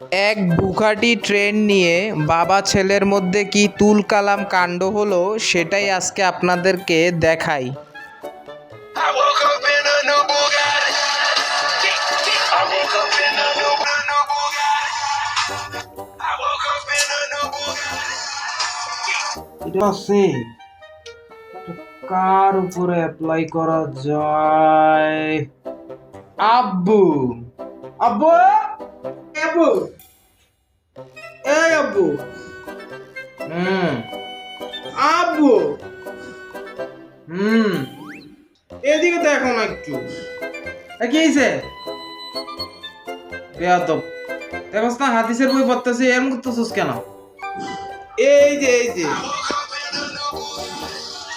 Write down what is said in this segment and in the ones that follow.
এক বুখাটি ট্রেন নিয়ে বাবা ছেলের মধ্যে কি তুলকালাম কাণ্ড হলো সেটাই আজকে আপনাদেরকে দেখাই। কার উপরে অ্যাপ্লাই করা যায়? আব্বু। আব্বু? আব্বু এই আব্বু হুম আব্বু হুম এদিকে দেখো না একটু। কি হয়েছে বেয়াদব। দেখোস না হাদিসের বই পড়তেছে এর করতেছিস কেন? এই যে এই যে।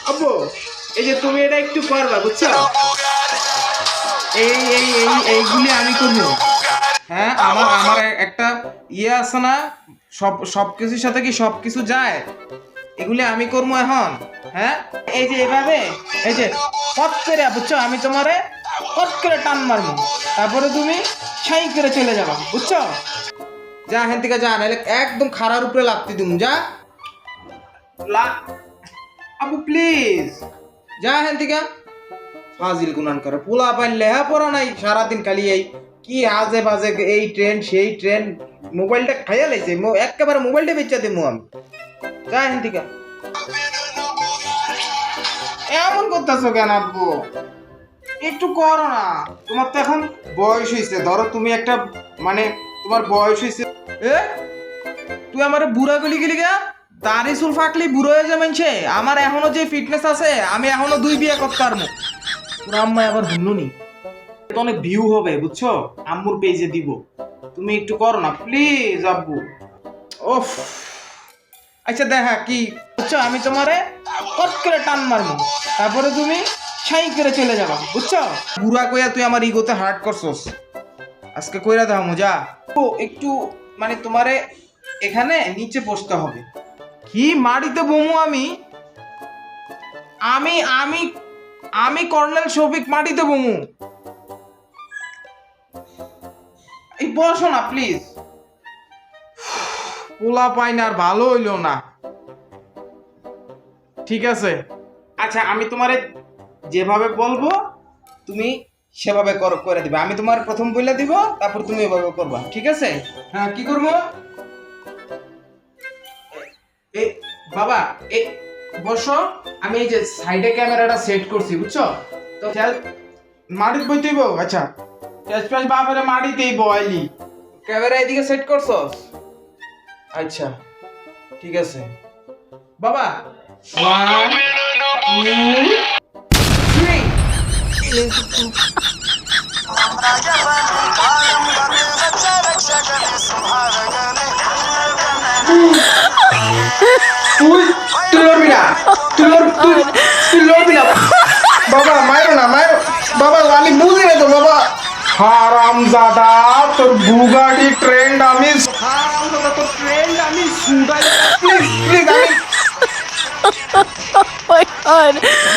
আব্বু এই যে তুমি এটা একটু করবা বুঝছ? এই এই এই এইগুলি আমি করব। হ্যাঁ আমার আমার একটা ইয়ে আছে না সব সব কিছুর সাথে কি সব কিছু যায়? এগুলি আমি করব এখন হ্যাঁ? এই যে এভাবে এই যে পট করে বুঝছ? আমি তোমারে পট করে টান মারবো। তারপরে তুমি ছাই করে চলে যাবা বুঝছ? যা হেন থেকে যা নাহলে একদম খারার উপরে লাগতে দিম যা। লা আবু প্লিজ যা হেন থেকে। ফাজিল গুনান করে। পোলা পাইন লেহা পড়া নাই সারাদিন খালি এই কি আজে বাজে এই ট্রেন সেই ট্রেন মোবাইলটা খাইয়া লাইছে একেবারে মোবাইলটা বেচা দিমু আমি। যা হেন থেকে। এমন করতেছো কেন আব্বু? একটু করো না। তোমার তো এখন বয়স হয়েছে ধরো তুমি একটা মানে তোমার বয়স হয়েছে এ? তুই আমার বুড়া গলি গেলি গা? দাড়ি চুল ফাকলি বুড়ো হয়ে যাবেন সে আমার এখনও যে ফিটনেস আছে, আমি এখনও দুই বিয়ে করতে পারব। তোর আম্মা আবার তো অনেক ভিউ হবে, বুঝছ? আম্মুর পেজে দিব। তুমি একটু করো না প্লিজ আব্বু। ওফ আচ্ছা দেখা, কি? বুঝছ, আমি তোমারে কট করে টান মারবো। তারপরে তুমি ছাই করে চলে যাবা, বুঝছ? বুড়া কইয়া তুই আমার ইগোতে হার্ট করছস। আজকে কইরা দাও, মজা। ও, একটু মানে তোমারে এখানে নিচে বসতে হবে। কি মাটিতে বমু আমি? আমি আমি আমি কর্নেল শফিক মাটিতে বমু। এই বসো না প্লিজ পোলা পাইন আর ভালো হইল না। ঠিক আছে? আচ্ছা আমি তোমারে যেভাবে বলব তুমি সেভাবে কর- করে দিবে। আমি তোমার প্রথম বইলা দিব তারপর তুমি এভাবে করবা। ঠিক আছে? হ্যাঁ কি করব? এ বাবা এ বসো। আমি এই যে সাইডে ক্যামেরাটা সেট করছি বুঝছ? তো খেয়াল মাটির বইতেই বউ আচ্ছা। প্যাশ বাপের মাটিতেই বয়লি ক্যামেরা এদিকে সেট করছস? আচ্ছা ঠিক আছে। বাবা ওয়ান তুই তুই লড়বি না তুই তুই তুই লড়বি না। বাবা মায়ের না মায়ের বাবা আমি বুঝি না তো বাবা। হারাম দাদা তোর বুগাটি ট্রেন্ড আমি হারাম দাদা তোর ট্রেন্ড আমি সুগাই প্লিজ প্লিজ আমি my god. হারাম